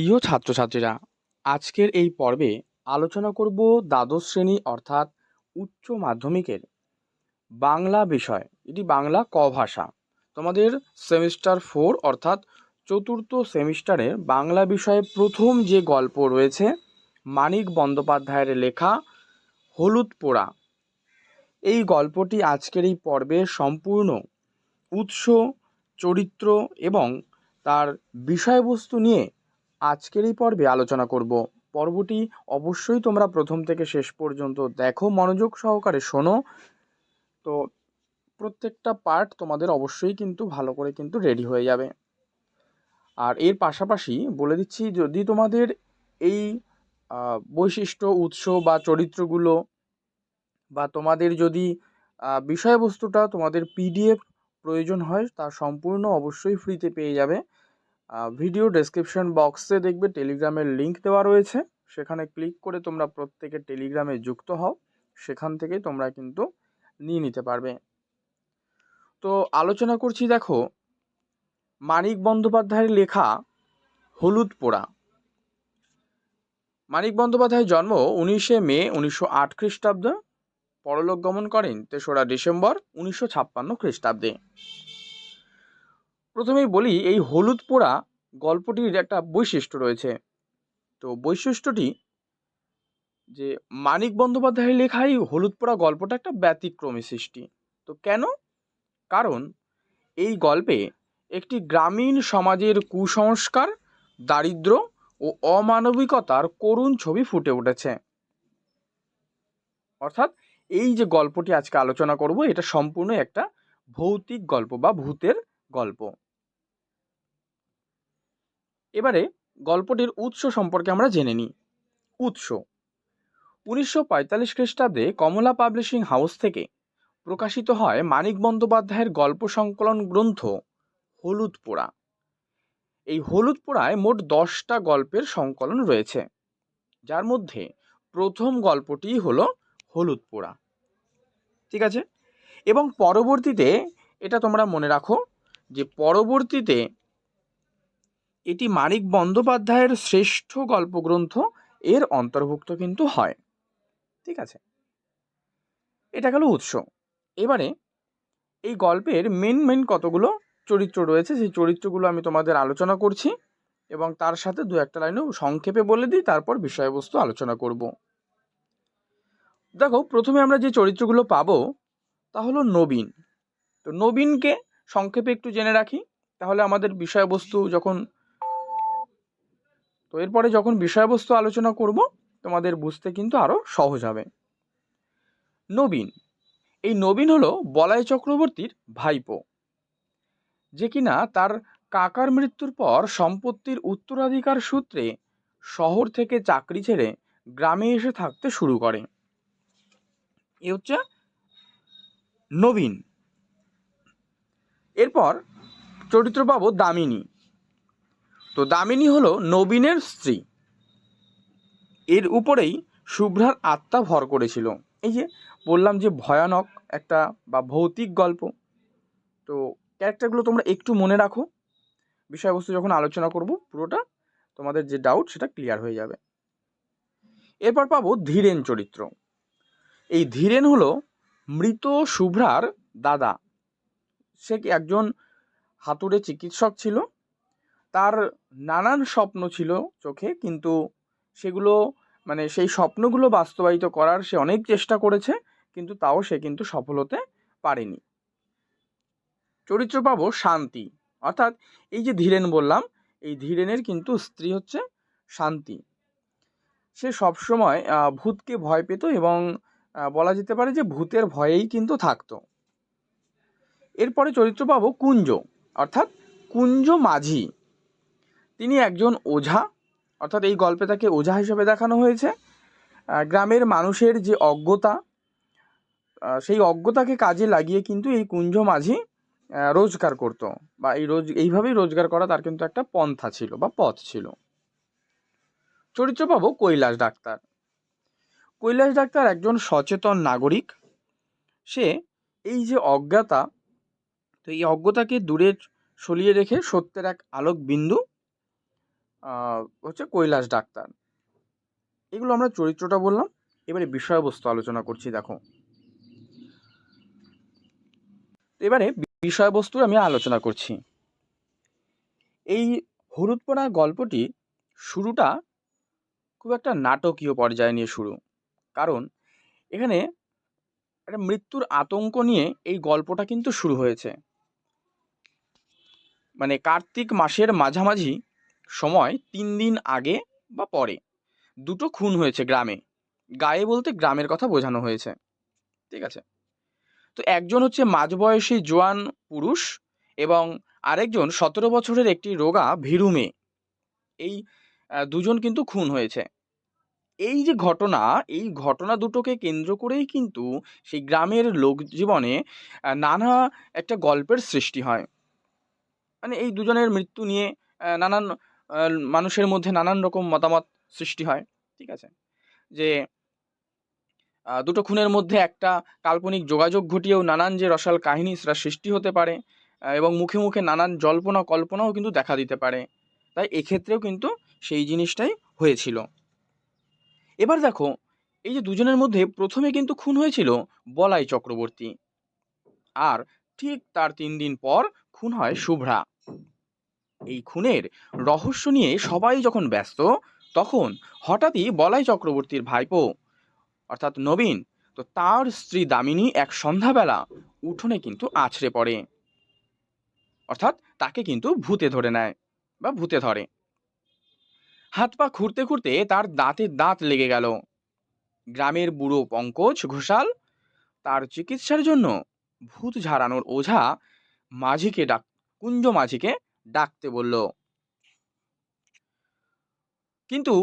প্রিয় ছাত্রছাত্রীরা, আজকের এই পর্বে আলোচনা করব দ্বাদশ শ্রেণি অর্থাৎ উচ্চ মাধ্যমিকের বাংলা বিষয়। এটি বাংলা ক ভাষা। তোমাদের সেমিস্টার ফোর অর্থাৎ চতুর্থ সেমিস্টারে বাংলা বিষয়ে প্রথম যে গল্প রয়েছে, মানিক বন্দ্যোপাধ্যায়ের লেখা হলুদ পোড়া। এই গল্পটি আজকের এই পর্বে সম্পূর্ণ উৎস, চরিত্র এবং তার বিষয়বস্তু নিয়ে আজকের এই পর্বে আলোচনা করব। পর্বটি অবশ্যই তোমরা প্রথম থেকে শেষ পর্যন্ত দেখো, মনোযোগ সহকারে শোনো। তো প্রত্যেকটা পার্ট তোমাদের অবশ্যই কিন্তু ভালো করে কিন্তু রেডি হয়ে যাবে। আর এর পাশাপাশি বলে দিচ্ছি, যদি তোমাদের এই বৈশিষ্ট্য, উৎস বা চরিত্রগুলো বা তোমাদের যদি বিষয়বস্তুটা তোমাদের পিডিএফ প্রয়োজন হয়, তা সম্পূর্ণ অবশ্যই ফ্রিতে পেয়ে যাবে। ভিডিও ডেসক্রিপশন বক্সে দেখবে টেলিগ্রামের লিংক দেওয়া রয়েছে। সেখানে ক্লিক করে তোমরা প্রত্যেকে টেলিগ্রামে যুক্ত হও। সেখান থেকে তোমরা কিন্তু নিয়ে নিতে পারবে। তো আলোচনা করছি দেখো, মানিক বন্দ্যোপাধ্যায়ের লেখা হলুদ পোড়া। মানিক বন্দ্যোপাধ্যায়ের জন্ম উনিশে মে উনিশশো আট খ্রিস্টাব্দে, পরলোক গমন করেন তেসরা ডিসেম্বর উনিশশো ছাপ্পান্ন খ্রিস্টাব্দে। প্রথমেই বলি, এই হলুদ পোড়া গল্পটির একটা বৈশিষ্ট্য রয়েছে। তো বৈশিষ্ট্যটি যে মানিক বন্দ্যোপাধ্যায়ের লেখাই হলুদ পোড়া গল্পটা একটা ব্যতিক্রমী সৃষ্টি। তো কেন? কারণ এই গল্পে একটি গ্রামীণ সমাজের কুসংস্কার দারিদ্র্য ও অমানবিকতার করুণ ছবি ফুটে উঠেছে। অর্থাৎ এই যে গল্পটি আজকে আলোচনা করব, এটা সম্পূর্ণ একটা ভৌতিক গল্প বা ভূতের গল্প। এবারে গল্পটির উৎস সম্পর্কে আমরা জেনে নিই। উৎস। উনিশশো পঁয়তাল্লিশ খ্রিস্টাব্দে কমলা পাবলিশিং হাউস থেকে প্রকাশিত হয় মানিক বন্দ্যোপাধ্যায়ের গল্প সংকলন গ্রন্থ হলুদ পোড়া এই হলুদ পোড়ায় মোট দশটা গল্পের সংকলন রয়েছে। যার মধ্যে প্রথম গল্পটি হলো হলুদ পোড়া ঠিক আছে? এবং পরবর্তীতে এটা তোমরা মনে রাখো যে পরবর্তীতে এটি মানিক বন্দ্যোপাধ্যায়ের শ্রেষ্ঠ গল্পগ্রন্থ। এর অন্তর্ভুক্ত কিন্তু হয়। ঠিক আছে? এটা গেল উৎস। এবারে এই গল্পের মেন মেন কতগুলো চরিত্র রয়েছে, সেই চরিত্রগুলো আমি তোমাদের আলোচনা করছি এবং তার সাথে দু একটা লাইনও সংক্ষেপে বলে দিই, তারপর বিষয়বস্তু আলোচনা করব। দেখো, প্রথমে আমরা যে চরিত্রগুলো পাবো, তা হলো নবীন। তো নবীনকে সংক্ষেপে একটু জেনে রাখি। তাহলে আমাদের বিষয়বস্তু যখন তো এরপরে যখন বিষয়বস্তু আলোচনা করব, তোমাদের বুঝতে কিন্তু আরও সহজ হবে। নবীন। এই নবীন হলো বলাই চক্রবর্তীর ভাইপো। যে কিনা তার কাকার মৃত্যুর পর সম্পত্তির উত্তরাধিকার সূত্রে শহর থেকে চাকরি ছেড়ে গ্রামে এসে থাকতে শুরু করে। এ হচ্ছে নবীন। এরপর চরিত্র পাবো দামিনী। তো দামিনী হলো নবীনের স্ত্রী। এর উপরেই শুভ্রার আত্মা ভর করেছিল। এই যে বললাম যে ভয়ানক একটা বা ভৌতিক গল্প। তো ক্যারেক্টারগুলো তোমরা একটু মনে রাখো। বিষয়বস্তু যখন আলোচনা করব, পুরোটা তোমাদের যে ডাউট সেটা ক্লিয়ার হয়ে যাবে। এরপর পাবো ধীরেন চরিত্র। এই ধীরেন হলো মৃত শুভ্রার দাদা। সে একজন হাতুড়ে চিকিৎসক ছিল? তার নানান স্বপ্ন ছিল চোখে, কিন্তু সেগুলো মানে সেই স্বপ্নগুলো বাস্তবায়িত করার সে অনেক চেষ্টা করেছে, কিন্তু তাও সে কিন্তু সফল হতে পারেনি। চরিত্র পাবো শান্তি। অর্থাৎ এই যে ধীরেন বললাম, এই ধীরেনের কিন্তু স্ত্রী হচ্ছে শান্তি। সে সবসময় ভূতকে ভয় পেত এবং বলা যেতে পারে যে ভূতের ভয়েই কিন্তু থাকতো। এরপরে চরিত্র পাবো কুঞ্জ। অর্থাৎ কুঞ্জ মাঝি। তিনি একজন ওঝা, অর্থাৎ এই গল্পে তাকে ওঝা হিসেবে দেখানো হয়েছে। গ্রামের মানুষের যে অজ্ঞতা সেই অজ্ঞতাকে কাজে লাগিয়ে কিন্তু এই কুঞ্জ মাঝি রোজগার করতো। বা এই রোজ, এইভাবেই রোজগার করা তার কিন্তু একটা পন্থা ছিল বা পথ ছিল। চরিত্র পাবো কৈলাস ডাক্তার। কৈলাস ডাক্তার একজন সচেতন নাগরিক। সে এই যে অজ্ঞতা, তো এই অজ্ঞতাকে দূরে সলিয়ে রেখে সত্যের এক আলোক বিন্দু হচ্ছে কৈলাস ডাক্তার। এগুলো আমরা চরিত্রটা বললাম, এবারে বিষয়বস্তু আলোচনা করছি, দেখো। এবারে বিষয়বস্তুর আমি আলোচনা করছি। এই হলুদ পড়া গল্পটি শুরুটা খুব একটা নাটকীয় পর্যায়ে নিয়ে শুরু। কারণ এখানে একটা মৃত্যুর আতঙ্ক নিয়ে এই গল্পটা কিন্তু শুরু হয়েছে। মানে কার্তিক মাসের মাঝামাঝি সময় তিন দিন আগে বা পরে। দুটো খুন হয়েছে গ্রামে। গায়ে বলতে গ্রামের কথা বোঝানো হয়েছে। ঠিক আছে? তো একজন হচ্ছে মাঝবয়সী জোয়ান পুরুষ এবং আরেকজন সতেরো বছরের একটি রোগা ভীরু মেয়ে। এই দুজন কিন্তু খুন হয়েছে। এই যে ঘটনা, এই ঘটনা দুটোকে কেন্দ্র করেই কিন্তু সেই গ্রামের লোক জীবনে নানা একটা গল্পের সৃষ্টি হয়। মানে এই দুজনের মৃত্যু নিয়ে নানান মানুষের মধ্যে নানান রকম মতামত সৃষ্টি হয়, ঠিক আছে? যে দুটো খুনের মধ্যে একটা কাল্পনিক যোগাযোগ ঘটিয়েও নানান যে রসাল কাহিনী সেটা সৃষ্টি হতে পারে এবং মুখে মুখে নানান জল্পনা কল্পনাও কিন্তু দেখা দিতে পারে। তাই এক্ষেত্রেও কিন্তু সেই জিনিসটাই হয়েছিল। এবার দেখো, এই যে দুজনের মধ্যে প্রথমে কিন্তু খুন হয়েছিল বলাই চক্রবর্তী। আর ঠিক তার তিন দিন পর খুন হয় শুভ্রা। এই খুনের রহস্য নিয়ে সবাই যখন ব্যস্ত, তখন হঠাৎই বলাই চক্রবর্তীর ভাইপো, অর্থাৎ নবীন, তো তার স্ত্রী দামিনী এক সন্ধ্যাবেলা উঠোনে কিন্তু আছড়ে পড়ে। অর্থাৎ তাকে কিন্তু ভূতে ধরে নেয় বা ভূতে ধরে। হাত পা খুঁড়তে খুঁড়তে তার দাঁতে দাঁত লেগে গেল। গ্রামের বুড়ো পঙ্কজ ঘোষাল তার চিকিৎসার জন্য ভূত ঝাড়ানোর ওঝা মাঝিকে ডাক, কুঞ্জ মাঝিকে ডাকতে বলল, কিন্তু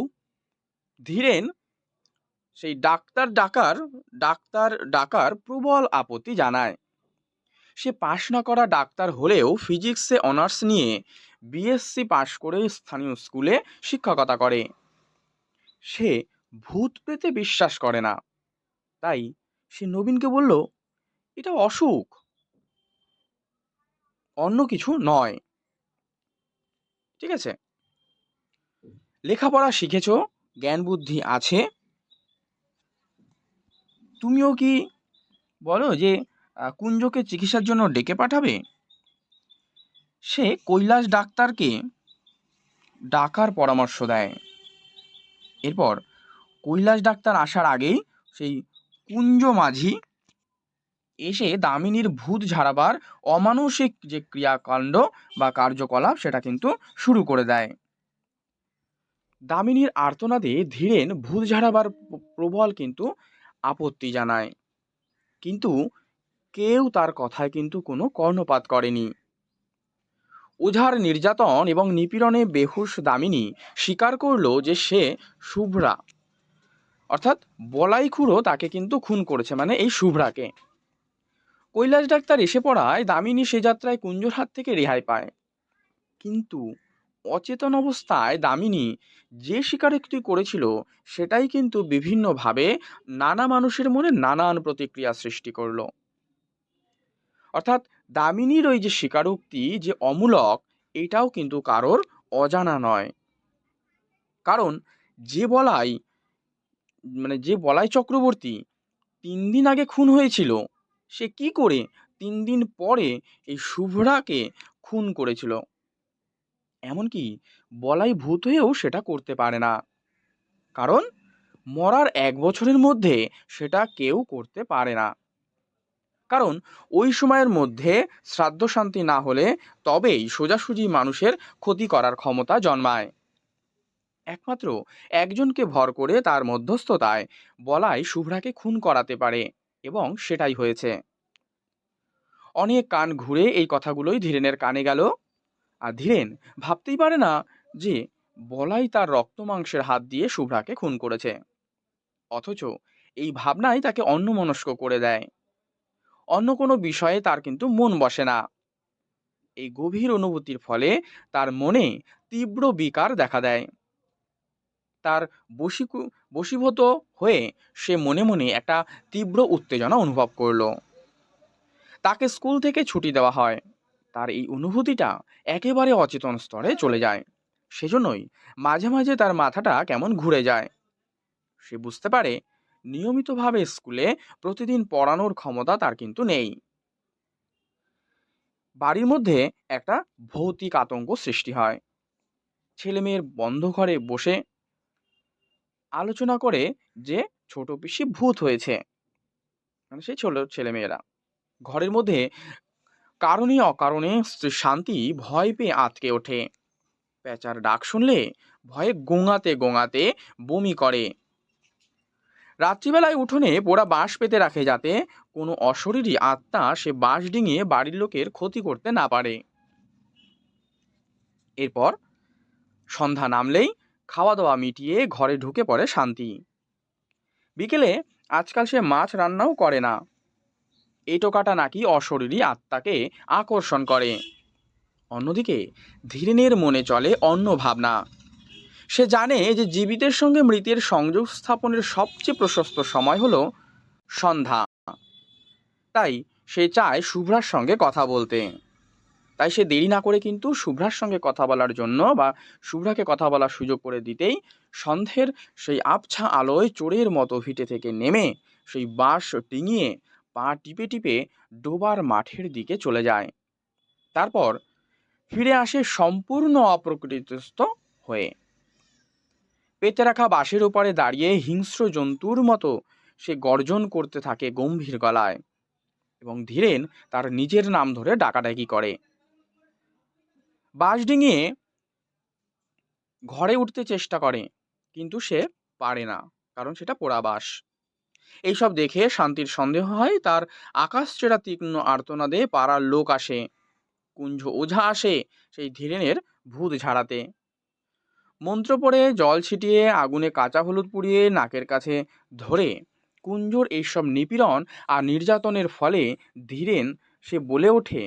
ধীরেন, সেই ডাক্তার ডাকার ডাক্তার ডাকার প্রবল আপত্তি জানায়। সে পাশ না করা ডাক্তার হলেও ফিজিক্সে অনার্স নিয়ে বিএসসি পাশ করে স্থানীয় স্কুলে শিক্ষকতা করে। সে ভূত পেতে বিশ্বাস করে না। তাই সে নবীনকে বলল, এটা অসুখ। অন্য কিছু নয়। ঠিক আছে? লেখাপড়া শিখেছ? জ্ঞান বুদ্ধি আছে? তুমিও কি বলো যে কুঞ্জকে চিকিৎসার জন্য ডেকে পাঠাবে? সে কৈলাস ডাক্তারকে ডাকার পরামর্শ দেয়। এরপর কৈলাস ডাক্তার আসার আগেই সেই কুঞ্জ মাঝি এসে দামিনীর ভূত ঝাড়াবার অমানসিক যে ক্রিয়াকাণ্ড বা কার্যকলাপ, সেটা কিন্তু শুরু করে দেয়। দামিনীর আর্তনাদে ধীরেন ভূত ঝাড়াবার প্রবল কিন্তু আপত্তি জানায়। কিন্তু কেউ তার কথায় কিন্তু কোনো কর্ণপাত করেনি। ওঝার নির্যাতন এবং নিপীড়নে বেহুশ দামিনী স্বীকার করল যে সে শুভ্রা। অর্থাৎ বলাইখুড়ো তাকে কিন্তু খুন করেছে মানে এই শুভ্রাকে। কৈলাস ডাক্তার এসে পড়ায় দামিনী সে যাত্রায় কুঞ্জর হাত থেকে রেহাই পায়। কিন্তু অচেতন অবস্থায় দামিনী যে স্বীকারোক্তি করেছিল সেটাই কিন্তু বিভিন্নভাবে নানা মানুষের মনে নানান প্রতিক্রিয়া সৃষ্টি করল। অর্থাৎ দামিনীর ওই যে স্বীকারোক্তি যে অমূলক, এটাও কিন্তু কারোর অজানা নয়। কারণ যে বলাই মানে যে বলাই চক্রবর্তী তিন দিন আগে খুন হয়েছিল সে কি করে তিন দিন পরে এই শুভ্রাকে খুন করেছিল? এমনকি বলাই ভূত হয়েও সেটা করতে পারে না। কারণ মরার এক বছরের মধ্যে সেটা কেউ করতে পারে না। কারণ ওই সময়ের মধ্যে শ্রাদ্ধ শান্তি না হলে তবেই সোজাসুজি মানুষের ক্ষতি করার ক্ষমতা জন্মায়। একমাত্র একজনকে ভর করে তার মধ্যস্থতায় বলাই শুভ্রাকে খুন করাতে পারে। এবং সেটাই হয়েছে। অনেক কান ঘুরে এই কথাগুলোই ধীরেনের কানে গেল। আর ধীরেন ভাবতেই পারে না যে বলাই তার রক্ত মাংসের হাত দিয়ে শুভ্রাকে খুন করেছে। অথচ এই ভাবনাই তাকে অন্যমনস্ক করে দেয়। অন্য কোনো বিষয়ে তার কিন্তু মন বসে না। এই গভীর অনুভূতির ফলে তার মনে তীব্র বিকার দেখা দেয়। তার বশীকু, বশীভূত হয়ে সে মনে মনে একটা তীব্র উত্তেজনা অনুভব করল। তাকে স্কুল থেকে ছুটি দেওয়া হয়। তার এই অনুভূতিটা একেবারে অচেতন স্তরে চলে যায়। সেজন্যই মাঝে মাঝে তার মাথাটা কেমন ঘুরে যায়। সে বুঝতে পারে নিয়মিতভাবে স্কুলে প্রতিদিন পড়ানোর ক্ষমতা তার কিন্তু নেই। বাড়ির মধ্যে একটা ভৌতিক আতঙ্ক সৃষ্টি হয়। ছেলেমেয়ের বন্ধ ঘরে বসে আলোচনা করে যে ছোট পিসি ভূত হয়েছে। মানে সেই ছোট ছেলেমেয়েরা। ঘরের মধ্যে কারণে অকারণে শান্তি ভয় পেয়ে আতকে ওঠে। প্যাঁচার ডাক শুনলে ভয়ে গোঙাতে গোঙাতে বমি করে। রাত্রিবেলায় উঠোনে পোড়া বাঁশ পেতে রাখে যাতে কোনো অশরীরী আত্মা সে বাঁশ ডিঙিয়ে বাড়ির লোকের ক্ষতি করতে না পারে। এরপর সন্ধ্যা নামলেই খাওয়া দাওয়া মিটিয়ে ঘরে ঢুকে পড়ে শান্তি। বিকেলে আজকাল সে মাছ রান্নাও করে না। এটো কাটা নাকি অশরীরী আত্মাকে আকর্ষণ করে। অন্যদিকে ধীরেনের মনে চলে অন্য ভাবনা। সে জানে যে জীবিতের সঙ্গে মৃতের সংযোগ স্থাপনের সবচেয়ে প্রশস্ত সময় হলো সন্ধ্যা। তাই সে চায় শুভ্রার সঙ্গে কথা বলতে। তাই সে দেরি না করে কিন্তু শুভ্রার সঙ্গে কথা বলার জন্য বা শুভ্রাকে কথা বলার সুযোগ করে দিতেই সন্ধ্যের সেই আবছা আলোয় চোরের মতো ভিটে থেকে নেমে সেই বাঁশ ডিঙিয়ে পা টিপে টিপে ডোবার মাঠের দিকে চলে যায়। তারপর ফিরে আসে সম্পূর্ণ অপ্রকৃতিস্থ হয়ে। পেতে রাখা বাঁশের ওপরে দাঁড়িয়ে হিংস্র জন্তুর মতো সে গর্জন করতে থাকে গম্ভীর গলায় এবং ধীরেন তার নিজের নাম ধরে ডাকাডাকি করে। বাঁশ ডিঙিয়ে ঘরে উঠতে চেষ্টা করে, কিন্তু সে পারে না, কারণ সেটা পোড়া বাঁশ। এইসব দেখে শান্তির সন্দেহ হয়, তার আকাশ চেরা তীক্ষ্ণ আর্তনাদে পাড়ার লোক আসে, কুঞ্জ ওঝা আসে সেই ধীরেনের ভূত ঝাড়াতে। মন্ত্র পড়ে, জল ছিটিয়ে, আগুনে কাঁচা হলুদ পুড়িয়ে নাকের কাছে ধরে, কুঞ্জর এইসব নিপীড়ন আর নির্যাতনের ফলে ধীরেন সে বলে ওঠে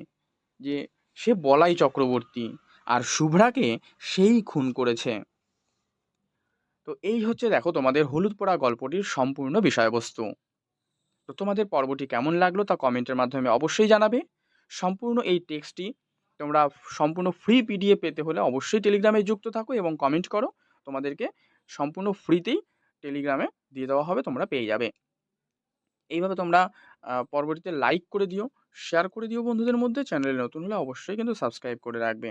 যে সে বলাই চক্রবর্তী আর শুভ্রাকে সেই খুন করেছে। তো এই হচ্ছে দেখো তোমাদের হলুদ পোড়া গল্পটির সম্পূর্ণ বিষয়বস্তু। তো তোমাদের পর্বটি কেমন লাগল তা কমেন্টের মাধ্যমে অবশ্যই জানাবে। সম্পূর্ণ এই টেক্সটটি তোমরা সম্পূর্ণ ফ্রি পিডিএফ পেতে হলে অবশ্যই টেলিগ্রামে যুক্ত থাকো এবং কমেন্ট করো। তোমাদেরকে সম্পূর্ণ ফ্রিতেই টেলিগ্রামে দিয়ে দেওয়া হবে, তোমরা পেয়ে যাবে। এইভাবে তোমরা পরবর্তীতে লাইক করে দিও। শেয়ার করে দিও বন্ধুদের মধ্যে চ্যানেলে নতুন হলে অবশ্যই কিন্তু সাবস্ক্রাইব করে রাখবে।